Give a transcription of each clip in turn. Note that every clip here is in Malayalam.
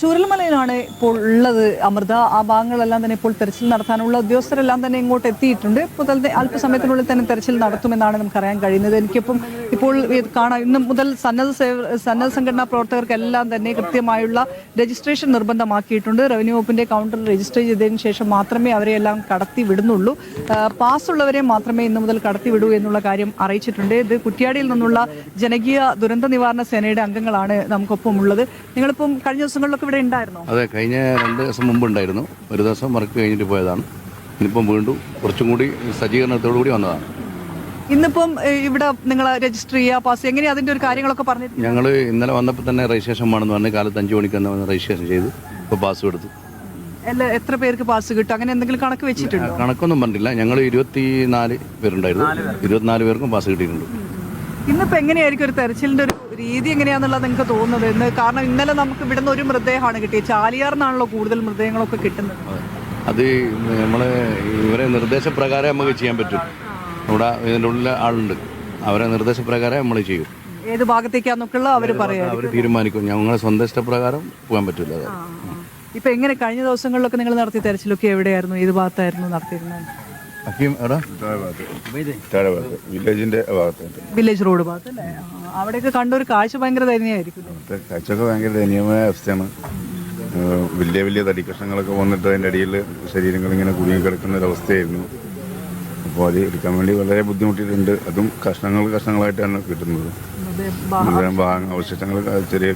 ചൂരൽമലയിലാണ് ഇപ്പോൾ ഉള്ളത് അമൃത. ആ ഭാഗങ്ങളെല്ലാം തന്നെ ഇപ്പോൾ തെരച്ചിൽ നടത്താനുള്ള ഉദ്യോഗസ്ഥരെല്ലാം തന്നെ ഇങ്ങോട്ട് എത്തിയിട്ടുണ്ട്. ഇപ്പോൾ തന്നെ അല്പസമയത്തിനുള്ളിൽ തന്നെ തെരച്ചിൽ നടത്തുമെന്നാണ് നമുക്ക് അറിയാൻ കഴിയുന്നത്. എനിക്കിപ്പം ഇപ്പോൾ കാണാം ഇന്ന് മുതൽ സന്നദ്ധ സേവ സന്നദ്ധ സംഘടനാ പ്രവർത്തകർക്കെല്ലാം തന്നെ കൃത്യമായുള്ള രജിസ്ട്രേഷൻ നിർബന്ധമാക്കിയിട്ടുണ്ട്. റവന്യൂ വകുപ്പിന്റെ കൗണ്ടറിൽ രജിസ്റ്റർ ചെയ്തതിനു ശേഷം മാത്രമേ അവരെ എല്ലാം കടത്തി വിടുന്നുള്ളൂ. പാസ് ഉള്ളവരെ മാത്രമേ ഇന്ന് മുതൽ കടത്തി വിടൂ എന്നുള്ള കാര്യം അറിയിച്ചിട്ടുണ്ട്. ഇത് കുറ്റ്യാടിയിൽ നിന്നുള്ള ജനകീയ ദുരന്ത നിവാരണ സേനയുടെ അംഗങ്ങളാണ് നമുക്കൊപ്പം ഉള്ളത് നിങ്ങളിപ്പം കഴിഞ്ഞ ദിവസങ്ങളിലൊക്കെ ഇവിടെ ഉണ്ടായിരുന്നു? അതെ കഴിഞ്ഞ രണ്ട് ദിവസം മുമ്പ് ഉണ്ടായിരുന്നു. ഒരു ദിവസം വർക്ക് കഴിഞ്ഞിട്ട് പോയതാണ്. ഇനിയിപ്പം വീണ്ടും കുറച്ചും കൂടി സജ്ജീകരണത്തോടു കൂടി വന്നതാണ്. ഇന്നിപ്പം ഇവിടെ നിങ്ങൾ രജിസ്റ്റർ ചെയ്യുക പാസ് എങ്ങനെയാ അതിന്റെ ഒരു കാര്യങ്ങളൊക്കെ പറഞ്ഞു ഞങ്ങൾ ഇന്നലെ വന്നപ്പോൾ തന്നെ രജിസ്ട്രേഷൻ വേണമെന്ന് പറഞ്ഞ് കാലത്ത് അഞ്ചു മണിക്ക് തന്നെ വന്ന് രജിസ്ട്രേഷൻ ചെയ്തു. ഇപ്പോൾ പാസ് എടുത്തു. അല്ല എത്ര പേർക്ക് പാസ് കിട്ടും? അങ്ങനെ എന്തെങ്കിലും കണക്ക് വെച്ചിട്ടുണ്ടോ? കണക്കൊന്നും പറഞ്ഞില്ല ഞങ്ങൾ ഇരുപത്തി നാല് പേരുണ്ടായിരുന്നു ഇരുപത്തിനാല് പേർക്കും പാസ് കിട്ടിയിട്ടുണ്ട്. ഇന്നിപ്പോ എങ്ങനെയായിരിക്കും ഒരു തെരച്ചിലിന്റെ ഒരു രീതി എങ്ങനെയാണെന്നുള്ളത് നിങ്ങൾക്ക് തോന്നുന്നത്? ഇന്ന് കാരണം ഇന്നലെ നമുക്ക് ഇവിടുന്ന് ഒരു മൃതദേഹമാണ് കിട്ടിയത്. ചാലിയാറിനാണല്ലോ കൂടുതൽ മൃതദേഹങ്ങളൊക്കെ കിട്ടുന്നത്. അത്. നമ്മൾ ഇവരെ നിർദ്ദേശപ്രകാരം നമുക്ക് ചെയ്യാൻ പറ്റും. ഇവിടെ ഇതിന്റെ ഉള്ളിൽ ആളുണ്ട്. അവരെ നിർദ്ദേശപ്രകാരം നമ്മൾ ചെയ്യും. ഏത് ഭാഗത്തേക്കാന്നൊക്കെയുള്ള അവർ പറയാം. അവർ തീരുമാനിക്കും. ഞങ്ങളെ സ്വന്തം ഇഷ്ടപ്രകാരം പോകാൻ പറ്റില്ല. ഇപ്പൊ എങ്ങനെ കഴിഞ്ഞ ദിവസങ്ങളിലൊക്കെ നിങ്ങൾ നടത്തിയ തെരച്ചിലൊക്കെ എവിടെയായിരുന്നു? ഏത് ഭാഗത്തായിരുന്നു നടത്തിയിരുന്നത്? അക്കിയും എടാ? താഴെ ഭാഗത്ത് വില്ലേജിന്റെ ഭാഗത്തായിട്ട് വില്ലേജ് റോഡ് ഭാഗത്ത് അല്ലേ? അവിടെയൊക്കെ കണ്ട ഒരു കാഴ്ച ഭയങ്കര ദയനീയമായിരിക്കും. അവിടുത്തെ കാഴ്ചയൊക്കെ ഭയങ്കര ദയനീയമായ അവസ്ഥയാണ്. വലിയ വലിയ തടിക്കഷ്ണങ്ങളൊക്കെ വന്നിട്ട് അതിന്റെ അടിയിൽ ശരീരങ്ങൾ ഇങ്ങനെ കുടുങ്ങി കിടക്കുന്ന ഒരവസ്ഥയായിരുന്നു അവസ്ഥയായിരുന്നു. അപ്പോൾ അത് എടുക്കാൻ വേണ്ടി വളരെ ബുദ്ധിമുട്ടിയിട്ടുണ്ട്. അതും കഷ്ണങ്ങൾ കഷ്ണങ്ങളായിട്ടാണ് കിട്ടുന്നത്. അവശിഷ്ടങ്ങൾ ചെറിയ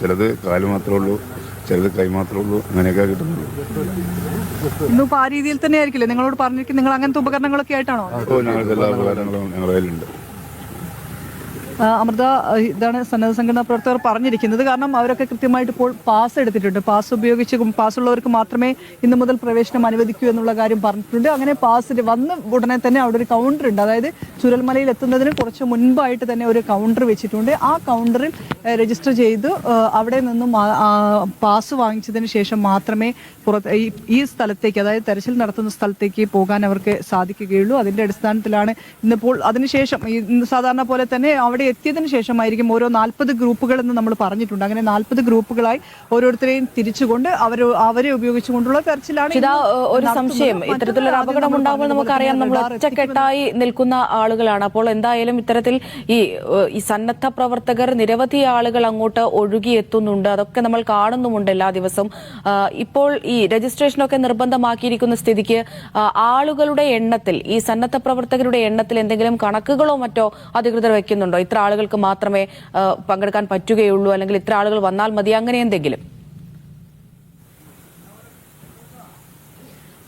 ചിലത് കാൽ മാത്രമേ ഉള്ളൂ. ചിലത് കൈ മാത്രമേ ഉള്ളൂ അങ്ങനെയൊക്കെ കിട്ടുന്നുള്ളൂ. ഇന്നിപ്പോ ആ രീതിയിൽ തന്നെ ആയിരിക്കില്ലേ നിങ്ങളോട് പറഞ്ഞിരിക്കും നിങ്ങൾ അങ്ങനത്തെ ഉപകരണങ്ങളൊക്കെ ആയിട്ടാണോ? അപ്പോൾ ഞങ്ങൾക്ക് എല്ലാ ഉപകാരങ്ങളും ഞങ്ങളുടെ കയ്യിലുണ്ട്. അമൃത ഇതാണ് സന്നദ്ധ സംഘടനാ പ്രവർത്തകർ പറഞ്ഞിരിക്കുന്നത്. കാരണം അവരൊക്കെ കൃത്യമായിട്ട് ഇപ്പോൾ പാസ് എടുത്തിട്ടുണ്ട്. പാസ് ഉപയോഗിച്ച് പാസ് ഉള്ളവർക്ക് മാത്രമേ ഇന്നു മുതൽ പ്രവേശനം അനുവദിക്കൂ എന്നുള്ള കാര്യം പറഞ്ഞിട്ടുണ്ട്. അങ്ങനെ പാസ് വന്ന് ഉടനെ തന്നെ അവിടെ ഒരു കൗണ്ടർ ഉണ്ട്. അതായത് ചുരൽമലയിൽ എത്തുന്നതിന് കുറച്ച് മുൻപായിട്ട് തന്നെ ഒരു കൗണ്ടർ വെച്ചിട്ടുണ്ട്. ആ കൗണ്ടറിൽ രജിസ്റ്റർ ചെയ്ത് അവിടെ നിന്നും പാസ് വാങ്ങിച്ചതിന് ശേഷം മാത്രമേ പുറത്ത് ഈ- സ്ഥലത്തേക്ക് അതായത് തെരച്ചിൽ നടത്തുന്ന സ്ഥലത്തേക്ക് പോകാൻ അവർക്ക് സാധിക്കുകയുള്ളൂ. അതിന്റെ അടിസ്ഥാനത്തിലാണ് ഇന്നിപ്പോൾ അതിനുശേഷം സാധാരണ പോലെ തന്നെ അവിടെ എത്തിയതിനു ശേഷമായിരിക്കും ഓരോ നാൽപ്പത് ഗ്രൂപ്പുകൾ എന്ന് നമ്മൾ പറഞ്ഞിട്ടുണ്ട്. അങ്ങനെ നാൽപ്പത് ഗ്രൂപ്പുകളായി ഓരോരുത്തരെയും തിരിച്ചുകൊണ്ട് അവർ അവരെ ഉപയോഗിച്ചുകൊണ്ടുള്ള തെരച്ചിലാണ് ഒരു. സംശയം. ഇത്തരത്തിലൊരു അപകടം ഉണ്ടാകുമ്പോൾ നമുക്കറിയാം നമ്മൾ ഒറ്റക്കെട്ടായി നിൽക്കുന്ന ആളുകളാണ്. അപ്പോൾ എന്തായാലും ഇത്തരത്തിൽ ഈ ഈ സന്നദ്ധ പ്രവർത്തകർ നിരവധി ആളുകൾ അങ്ങോട്ട് ഒഴുകിയെത്തുന്നുണ്ട്. അതൊക്കെ നമ്മൾ കാണുന്നുമുണ്ട് എല്ലാ ദിവസവും. ഇപ്പോൾ ഈ രജിസ്ട്രേഷനൊക്കെ നിർബന്ധമാക്കിയിരിക്കുന്ന സ്ഥിതിക്ക് ആളുകളുടെ എണ്ണത്തിൽ ഈ സന്നദ്ധ പ്രവർത്തകരുടെ എണ്ണത്തിൽ എന്തെങ്കിലും കണക്കുകളോ മറ്റോ അധികൃതർ വെക്കുന്നുണ്ടോ ഇത്ര ആളുകൾക്ക് മാത്രമേ പങ്കെടുക്കാൻ പറ്റുകയുള്ളൂ അല്ലെങ്കിൽ ഇത്ര ആളുകൾ വന്നാൽ മതി അങ്ങനെ എന്തെങ്കിലും?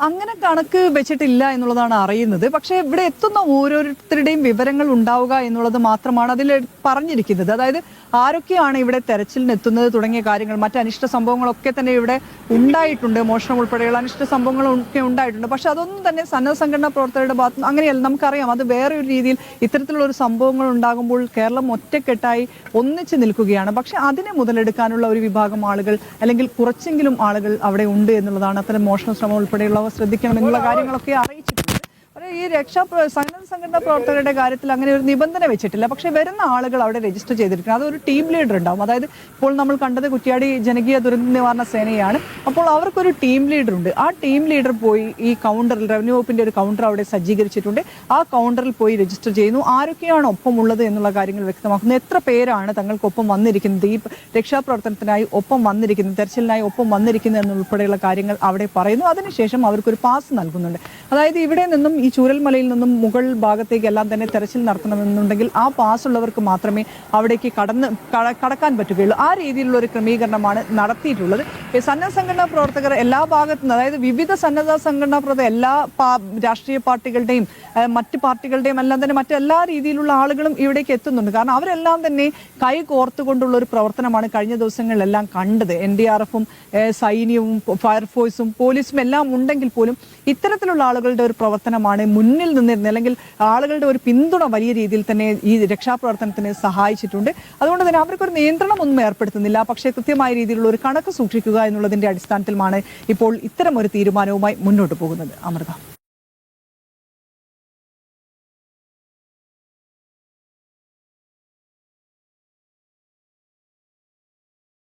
അങ്ങനെ കണക്ക് വെച്ചിട്ടില്ല എന്നുള്ളതാണ് അറിയുന്നത്. പക്ഷേ ഇവിടെ എത്തുന്ന ഓരോരുത്തരുടെയും വിവരങ്ങൾ ഉണ്ടാവുക എന്നുള്ളത് മാത്രമാണ് അതിൽ പറഞ്ഞിരിക്കുന്നത്. അതായത് ആരൊക്കെയാണ് ഇവിടെ തെരച്ചിലിന് എത്തുന്നത് തുടങ്ങിയ കാര്യങ്ങൾ മറ്റ് അനിഷ്ട സംഭവങ്ങളൊക്കെ തന്നെ ഇവിടെ ഉണ്ടായിട്ടുണ്ട്. മോഷണം ഉൾപ്പെടെയുള്ള അനിഷ്ട സംഭവങ്ങളൊക്കെ ഉണ്ടായിട്ടുണ്ട്. പക്ഷെ അതൊന്നും തന്നെ സന്നദ്ധ സംഘടനാ പ്രവർത്തകരുടെ ഭാഗത്ത് അങ്ങനെയല്ല നമുക്കറിയാം. അത് വേറെ ഒരു രീതിയിൽ ഇത്തരത്തിലുള്ള ഒരു സംഭവങ്ങൾ ഉണ്ടാകുമ്പോൾ കേരളം ഒറ്റക്കെട്ടായി ഒന്നിച്ച് നിൽക്കുകയാണ്. പക്ഷെ അതിനെ മുതലെടുക്കാനുള്ള ഒരു വിഭാഗം ആളുകൾ അല്ലെങ്കിൽ കുറച്ചെങ്കിലും ആളുകൾ അവിടെ ഉണ്ട് എന്നുള്ളതാണ് അത്തരം മോഷണ ശ്രമം ഉൾപ്പെടെയുള്ളവ ശ്രദ്ധിക്കണം എന്നുള്ള കാര്യങ്ങളൊക്കെ അറിയിച്ചിട്ടുണ്ട്. ഈ രക്ഷാ സംഘടനാ പ്രവർത്തകരുടെ കാര്യത്തിൽ അങ്ങനെ ഒരു നിബന്ധന വെച്ചിട്ടില്ല. പക്ഷെ വരുന്ന ആളുകൾ അവിടെ രജിസ്റ്റർ ചെയ്തിരിക്കണം. അതൊരു ടീം ലീഡർ ഉണ്ടാവും. അതായത് ഇപ്പോൾ നമ്മൾ കണ്ടത് കുറ്റ്യാടി ജനകീയ ദുരന്ത നിവാരണ സേനയാണ്. അപ്പോൾ അവർക്കൊരു ടീം ലീഡർ ഉണ്ട്. ആ ടീം ലീഡർ പോയി ഈ കൗണ്ടറിൽ റവന്യൂ വകുപ്പിന്റെ ഒരു കൗണ്ടർ അവിടെ സജ്ജീകരിച്ചിട്ടുണ്ട്. ആ കൗണ്ടറിൽ പോയി രജിസ്റ്റർ ചെയ്യുന്നു. ആരൊക്കെയാണ് ഒപ്പമുള്ളത് എന്നുള്ള കാര്യങ്ങൾ വ്യക്തമാക്കുന്നു. എത്ര പേരാണ് തങ്ങൾക്കൊപ്പം വന്നിരിക്കുന്നത്? ഈ രക്ഷാപ്രവർത്തനത്തിനായി ഒപ്പം വന്നിരിക്കുന്നത് തെരച്ചിലിനായി ഒപ്പം വന്നിരിക്കുന്നത് എന്നുൾപ്പെടെയുള്ള കാര്യങ്ങൾ അവിടെ പറയുന്നു. അതിനുശേഷം അവർക്കൊരു പാസ് നൽകുന്നുണ്ട്. അതായത് ഇവിടെ നിന്നും ഈ ചൂരൽമലയിൽ നിന്നും മുകൾ ഭാഗത്തേക്ക് എല്ലാം തന്നെ തെരച്ചിൽ നടത്തണമെന്നുണ്ടെങ്കിൽ ആ പാസ് ഉള്ളവർക്ക് മാത്രമേ അവിടേക്ക് കടന്ന് കടക്കാൻ പറ്റുകയുള്ളൂ. ആ രീതിയിലുള്ള ഒരു ക്രമീകരണമാണ് നടത്തിയിട്ടുള്ളത്. സന്നദ്ധ സംഘടനാ പ്രവർത്തകർ എല്ലാ ഭാഗത്തും അതായത് വിവിധ സന്നദ്ധ സംഘടനാ പ്രവർത്തകർ എല്ലാ രാഷ്ട്രീയ പാർട്ടികളുടെയും മറ്റ് പാർട്ടികളുടെയും എല്ലാം തന്നെ മറ്റെല്ലാ രീതിയിലുള്ള ആളുകളും ഇവിടേക്ക് എത്തുന്നുണ്ട്. കാരണം അവരെല്ലാം തന്നെ കൈ കോർത്തുകൊണ്ടുള്ള ഒരു പ്രവർത്തനമാണ് കഴിഞ്ഞ ദിവസങ്ങളിലെല്ലാം കണ്ടത്. എൻ ഡി ആർ എഫും സൈന്യവും ഫയർഫോഴ്സും പോലീസും എല്ലാം ഉണ്ടെങ്കിൽ പോലും ഇത്തരത്തിലുള്ള ആളുകളുടെ ഒരു പ്രവർത്തനമാണ് മുന്നിൽ നിന്നിരുന്നത്. അല്ലെങ്കിൽ ആളുകളുടെ ഒരു പിന്തുണ വലിയ രീതിയിൽ തന്നെ ഈ രക്ഷാപ്രവർത്തനത്തിന് സഹായിച്ചിട്ടുണ്ട്. അതുകൊണ്ട് തന്നെ അവർക്കൊരു നിയന്ത്രണം ഒന്നും ഏർപ്പെടുത്തുന്നില്ല. പക്ഷേ കൃത്യമായ രീതിയിലുള്ള ഒരു കണക്ക് സൂക്ഷിക്കുക എന്നുള്ളതിന്റെ അടിസ്ഥാനത്തിലുമാണ് ഇപ്പോൾ ഇത്തരം ഒരു തീരുമാനവുമായി മുന്നോട്ട് പോകുന്നത്. അമൃത.